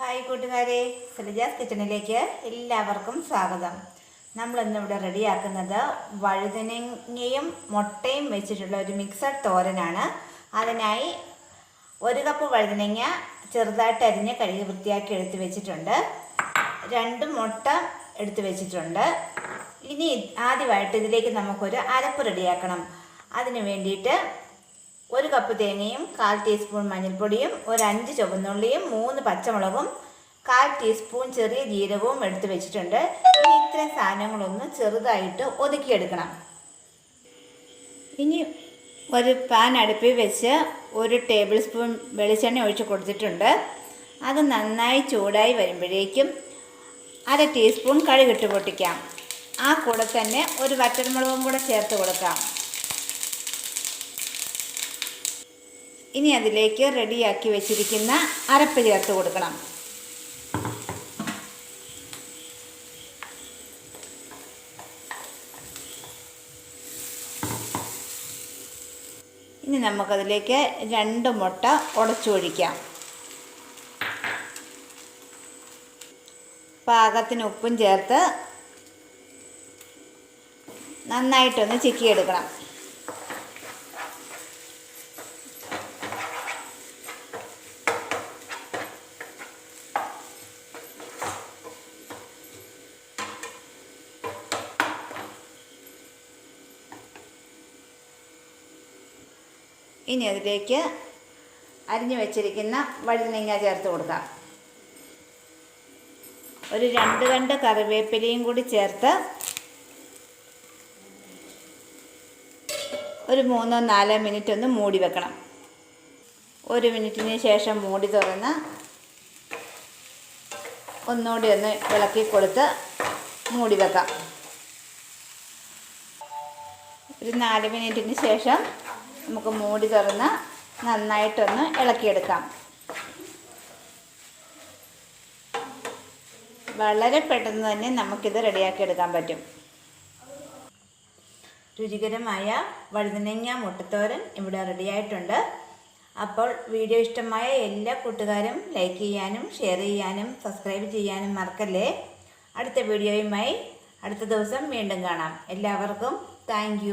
Hi കൂട്ടുകാരെ സലിജാസ് കിച്ചണിലേക്ക് എല്ലാവർക്കും സ്വാഗതം. നമ്മൾ ഇന്നിവിടെ റെഡിയാക്കുന്നത് വഴുതനങ്ങയും മുട്ടയും വെച്ചിട്ടുള്ള ഒരു മിക്സഡ് തോരനാണ്. അതിനായി ഒരു കപ്പ് വഴുതനങ്ങ ചെറുതായിട്ട് അരിഞ്ഞ് കഴുകി വൃത്തിയാക്കി എടുത്ത് വെച്ചിട്ടുണ്ട്. രണ്ട് മുട്ട എടുത്ത് വെച്ചിട്ടുണ്ട്. ഇനി ആദ്യമായിട്ട് ഇതിലേക്ക് നമുക്കൊരു അരപ്പ് റെഡിയാക്കണം. അതിന് വേണ്ടിയിട്ട് ഒരു കപ്പ് തേങ്ങയും കാൽ ടീസ്പൂൺ മഞ്ഞൾപ്പൊടിയും ഒരു അഞ്ച് ചുവന്നുള്ളിയും മൂന്ന് പച്ചമുളകും കാൽ ടീസ്പൂൺ ചെറിയ ജീരകവും എടുത്ത് വെച്ചിട്ടുണ്ട്. ഇനി ഇത്രയും സാധനങ്ങളൊന്ന് ചെറുതായിട്ട് ഒതുക്കിയെടുക്കണം. ഇനി ഒരു പാൻ അടുപ്പിൽ വെച്ച് ഒരു ടേബിൾ സ്പൂൺ വെളിച്ചെണ്ണ ഒഴിച്ച് കൊടുത്തിട്ടുണ്ട്. അത് നന്നായി ചൂടായി വരുമ്പോഴേക്കും അര ടീസ്പൂൺ കഴുകിട്ട് പൊട്ടിക്കാം. ആ കൂടെ തന്നെ ഒരു വറ്റൽമുളകും കൂടെ ചേർത്ത് കൊടുക്കാം. ഇനി അതിലേക്ക് റെഡിയാക്കി വെച്ചിരിക്കുന്ന അരപ്പ് ചേർത്ത് കൊടുക്കണം. ഇനി നമുക്കതിലേക്ക് രണ്ട് മുട്ട ഉടച്ചൊഴിക്കാം പാകത്തിന് ഉപ്പും ചേർത്ത് നന്നായിട്ടൊന്ന് ചിക്കിയെടുക്കണം. ഇനി അതിലേക്ക് അരിഞ്ഞു വെച്ചിരിക്കുന്ന വഴുതനങ്ങ ചേർത്ത് കൊടുക്കാം. ഒരു രണ്ട് രണ്ട് കറിവേപ്പിലയും കൂടി ചേർത്ത് ഒരു മൂന്നോ നാലോ മിനിറ്റ് ഒന്ന് മൂടി വെക്കണം. ഒരു മിനിറ്റിന് ശേഷം മൂടി തുറന്ന് ഒന്നുകൂടി ഒന്ന് ഇളക്കി കൊടുത്ത് മൂടി വെക്കാം. ഒരു നാല് മിനിറ്റിന് ശേഷം നമുക്ക് മൂടി തുറന്ന് നന്നായിട്ടൊന്ന് ഇളക്കിയെടുക്കാം. വളരെ പെട്ടെന്ന് തന്നെ നമുക്കിത് റെഡിയാക്കി എടുക്കാൻ പറ്റും. രുചികരമായ വഴുതനങ്ങ മുട്ടത്തോരൻ ഇവിടെ റെഡിയായിട്ടുണ്ട്. അപ്പോൾ വീഡിയോ ഇഷ്ടമായ എല്ലാ കൂട്ടുകാരും ലൈക്ക് ചെയ്യാനും ഷെയർ ചെയ്യാനും സബ്സ്ക്രൈബ് ചെയ്യാനും മറക്കല്ലേ? അടുത്ത വീഡിയോയുമായി അടുത്ത ദിവസം വീണ്ടും കാണാം. എല്ലാവർക്കും താങ്ക്